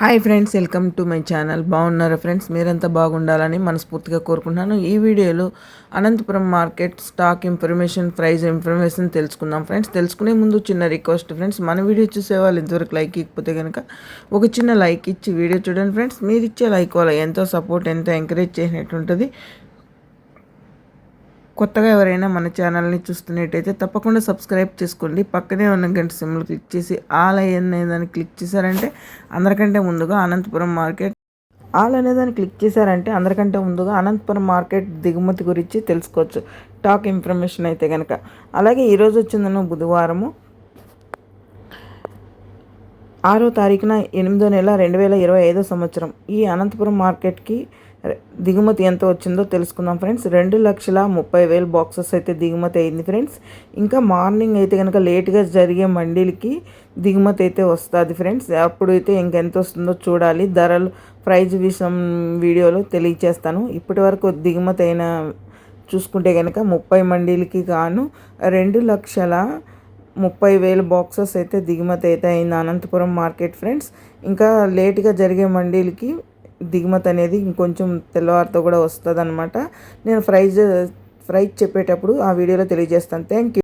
Hi friends welcome to my channel. బాగున్నారా friends? మీరంతా బాగుండాలని మనస్ఫూర్తిగా కోరుకుంటున్నాను. ఈ వీడియోలో Anantapur market stock information price information తెలుసుకుందాం ఫ్రెండ్స్. తెలుసుకునే ముందు చిన్న రిక్వెస్ట్ ఫ్రెండ్స్ మన వీడియో చూసే వాళ్ళు ఇంతవరకు లైక్ ఇకపోతే కనుక ఒక చిన్న లైక్ ఇచ్చి వీడియో చూడండి ఫ్రెండ్స్. మీరు ఇచ్చే లైక్ వల్ల ఎంతో సపోర్ట్ ఎంతో ఎంకరేజ్ చేసినట్టు ఉంటుంది. కొత్తగా ఎవరైనా మన ఛానల్ని చూస్తున్నట్టయితే తప్పకుండా సబ్స్క్రైబ్ చేసుకోండి. పక్కనే ఉన్న గంట సిమ్లు క్లిక్ చేసి ఆల్ అనే దాన్ని క్లిక్ చేశారంటే అందరికంటే ముందుగా అనంతపురం మార్కెట్ ఆల్ అనేదాన్ని క్లిక్ చేశారంటే అందరికంటే ముందుగా అనంతపురం మార్కెట్ దిగుమతి గురించి తెలుసుకోవచ్చు. టాక్ ఇన్ఫర్మేషన్ అయితే కనుక అలాగే ఈరోజు వచ్చిందను బుధవారము. ఆరో తారీఖున ఎనిమిదో నెల రెండు వేల ఇరవై ఐదో సంవత్సరం. ఈ అనంతపురం మార్కెట్కి దిగుమతి ఎంత వచ్చిందో తెలుసుకుందాం ఫ్రెండ్స్. రెండు లక్షల ముప్పై వేల బాక్సెస్ అయితే దిగుమతి అయింది ఫ్రెండ్స్. ఇంకా మార్నింగ్ అయితే కనుక లేట్గా జరిగే మండీలకి దిగుమతి అయితే వస్తుంది ఫ్రెండ్స్. అప్పుడు అయితే ఇంకెంత వస్తుందో చూడాలి. ధరలు ప్రైజ్ విషయం వీడియోలో తెలియచేస్తాను. ఇప్పటి వరకు దిగుమతి అయిన చూసుకుంటే కనుక ముప్పై మండీలకి గాను రెండు లక్షల ముప్పై వేల బాక్సెస్ అయితే దిగుమతి అయితే అయింది అనంతపురం మార్కెట్ ఫ్రెండ్స్. ఇంకా లేట్గా జరిగే మండీలకి దిగుమతి అనేది ఇంకొంచెం తెల్లవారితో కూడా వస్తుంది అనమాట నేను ప్రైజ్ ప్రైజ్ చెప్పేటప్పుడు ఆ వీడియోలో తెలియజేస్తాను. Thank you